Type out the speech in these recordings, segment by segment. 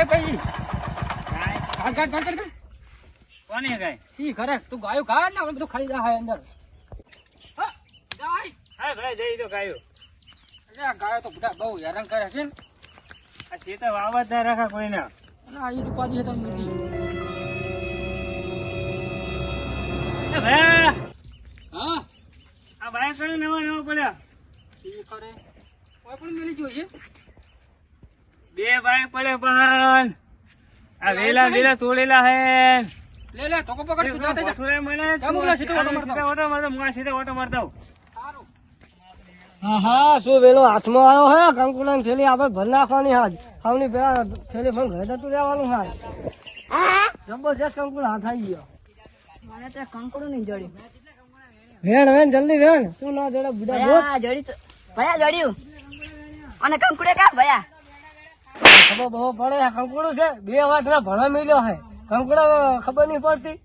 ગાય પછી કાઢ કાઢ કાઢ કાઢ કોને ગાય ઈ કરે તું ગાયો કાઢ ને બધું ખાઈ જાય અંદર. હા, ભાઈ જઈ તો ગાયો. ગાયો તો બધા બહુ હેરાન કરે છે. ને આ શેતા વાવત ના રાખા કોઈને? આ ઈ નથી એ ભાઈ હા? આ ભાઈ કણે નવા નવા પડ્યા. કરે. કોઈ પણ મેલી જોઈએ બે ભાઈ પડે પણ. આ વેલા વેલા તોડેલા હે. લે લે તો પકડ તું જાતે જા. મને. ઓટો મારતા? ઓટો મારતો હું સીધા ઓટો મારતા હું. હા શું વેલો હાથમાં આવ્યો હે? કંકુડાની થેલી આપણે ભર નાખવાની હાજ. હવની પેલા થેલી પણ ઘરે જતું રહેવાનું હાજ. જબરજસ્ત હાથ આવી ગયો. મને તો કંકડું નહીં જડ્યું. વેણ વેણ જલ્દી વેણ. તું ના જડે? બુડા ભયા જડ્યું અને કંકુડે કા ભયા ખબર બહુ પડે કંકુડું છે. બે વાર તને ભણવા મળ્યો હે. કંકડો ખબર નહીં પડતી.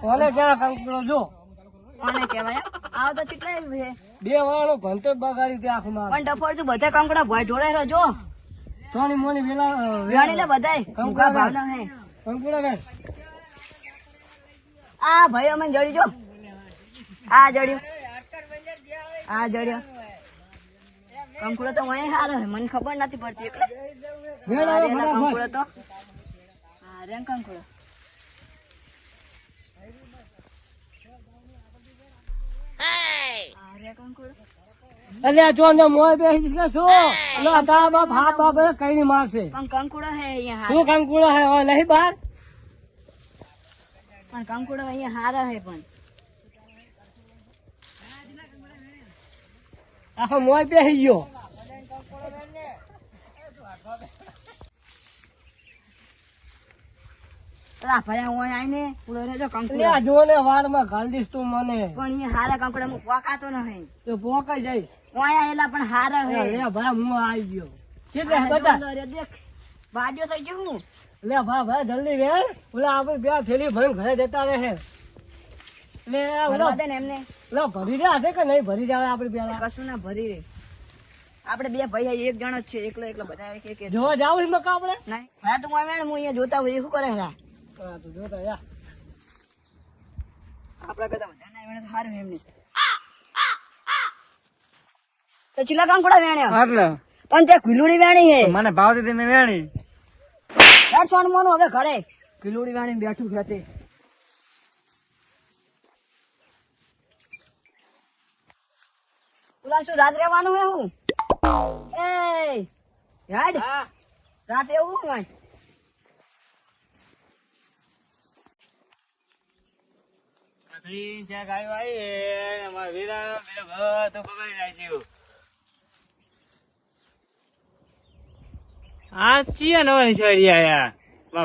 કોને ક્યાં કંકુડો જો કોને કહેવાય? આવો તો કેટલા બે વાળો ભણતો બગાડી ત્યાં આખું મારે. પણ ડફોડ તું બધા કંકડા ભાઈ ઢોળે રહ્યો જો સોની મોની વેલા વેણી લે બધાય. કંકુડા ભાવના હે. કંકુડા વેણ આ ભાઈ મને જડી જો આ જડ્યું. આ જડ્યો. કંકુડો તો વહી હારો હે મને ખબર નથી પડતી એટલે. કંકુડો તો. આ રે કંકુડો. આ રે કંકુડો. અલ્યા જો ને મોય બેસી કે શું? અલ્યા તારા બાપ હાથ બાપ બધા કઈ નહીં મારશે પણ કંકુડો હે અહીંયા શું કંકુડો હે? હવે નહીં બાર. પણ કંકુડો અહીંયા હારા હે પણ. આખો મોય બેસી ગયો. કંકુડો. જો ને વારમાં ઘાલ તું મને. પણ અહીંયા હારા કંકુડા હું પોકાતો નહીં તો પોકાઈ જાય. અહીંયા એલા પણ હારા હે લે ભાઈ હું આવી ગયો. કેટલે બધા દેખ. વાડિયો થઈ ગયો હું. લે ભા ભાઈ જલ્દી વેણ ઓલા આપણે બે થેલી ભરીને ઘરે જતા રહે. લે ઓલા. દે ને એમને. ભરી રહ્યા છે કે નહીં? ભરી જાવે આપણે બે કશું ના ભરી રે આપણે બે ભાઈ એક જણ જ છે એકલો એકલો બધા એક. જોવા જાવ મકા આપણે નહીં. હા તું આવે હું અહીંયા જોતા હોય શું કરે તું યા. કરતા બધા ના વેણે સારું એમને. તો ચીલા કંકુડા વેણ્યા? એટલે પણ તે ખીલુડી વેણી હે મને ભાવતી હતી મેં વેણી. યાર સોન મોનું હવે ઘરે. ખીલુડી વેણી બેઠું પેલા શું રાત રહેવાનું હે? હું. એ રાત એવું હોય. આખરી જ્યાં ગાયો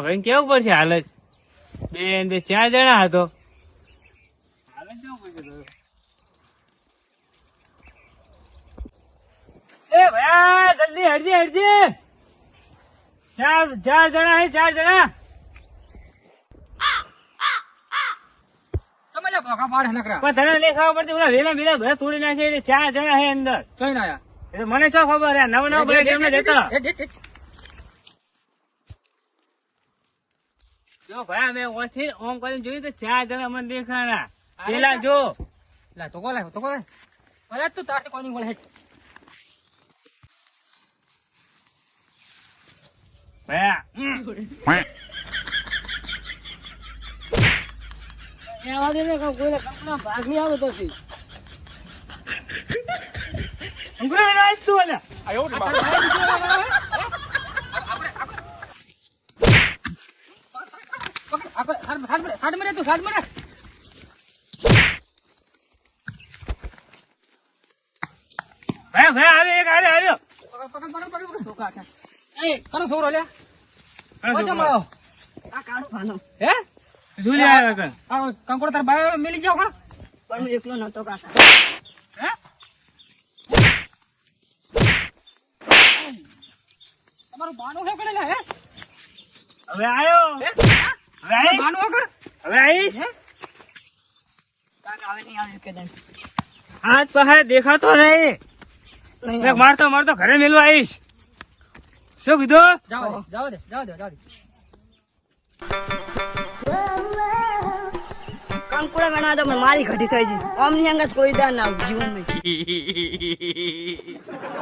ભાઈ કેવું પડશે હાલત? બે ચાર જણા હતો. હાલત કેવું પડશે? એ ભયા, જલ્દી હટજે હટજે. ચાર ચાર જણા હે, ચાર જણા. તમે પાડે નકરા. પણ તને નહીં ખબર પડતી ઓલા વેલા વેલા બધા તોડી નાખે એટલે ચાર જણા હે અંદર. જોઈને આયા. એટલે મને શું ખબર હે નવ નવ બધા કેમને જતા. હેડ, હેડ, હેડ. જો ભાઈ અમે ઓથી ઓમ કરીને જોયું તો ચાર જણા મને દેખાણા. પેલા જો. લા તો કોલે તો કોલે અરે તું તારથી કોની બોલે ભયા એવા દે ને કોઈને કંકુડા ભાગ નહીં આવે પછી. સાઈડ મરે તું સાઈડ મરે ભયા ભયા આવે એક હારે હાર્યો પકડ પકડ પકડ પકડ ધોકા એ કનો છોરો લે. ઓછો છોકરો. આ કાળો ભાનો. હે? શું લે આવ્યો? આ કંકોડો તાર બાય મિલી જાવ કા પણ હું એકલો નતો કાકા. હે? તમારું બાનું હે કડેલા હે? હવે આયો. હવે આઈ બાનું હે કડ હવે આઈ કાકા હવે નહીં આવે કે દન હાથ પાસે દેખાતો નહીં. નહીં મારતો મારતો ઘરે મેલું આવીશ શું કીધું? જાવ દે જાવા દે જાવા દે જાવ દે. કંકુડા વેણા તો પણ મારી ઘટી થઈ છે અમની અંગત કોઈ દાન ના જીવન